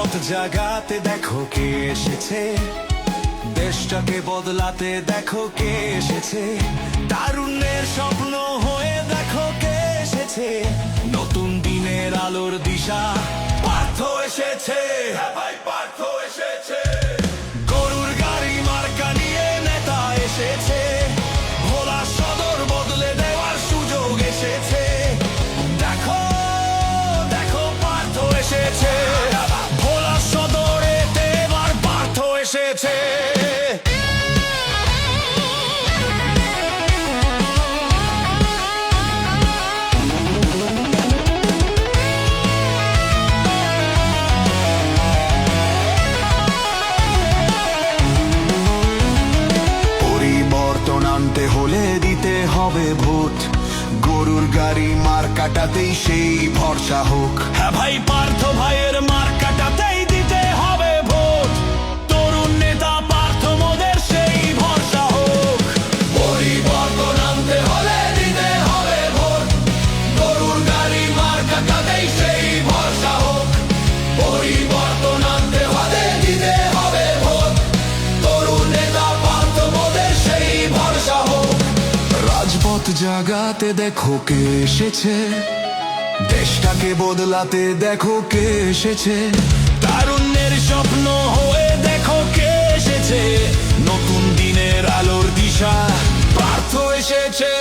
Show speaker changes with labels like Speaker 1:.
Speaker 1: রাজপথ জাগাতে দেখো কে এসেছে। দেশটাকে বদলাতে দেখো কে এসেছে। তারুণ্যের স্বপ্ন হয়ে দেখো কে এসেছে। নতুন দিনের আলোর দিশা, পার্থ এসেছে। ভাই, পার্থ এসেছে আনতে হলে দিতে হবে গরুর গাড়ি মার কাটাতেই সেই ভরসা হোক। হ্যাঁ ভাই, পার্থ ভাইয়ের রাজপথ জাগাতে দেখো কে এসেছে। দেশটাকে বদলাতে দেখো কে এসেছে। তারুণ্যের স্বপ্ন হয়ে দেখো কে এসেছে। নতুন দিনের আলোর দিশা, পার্থ এসেছে।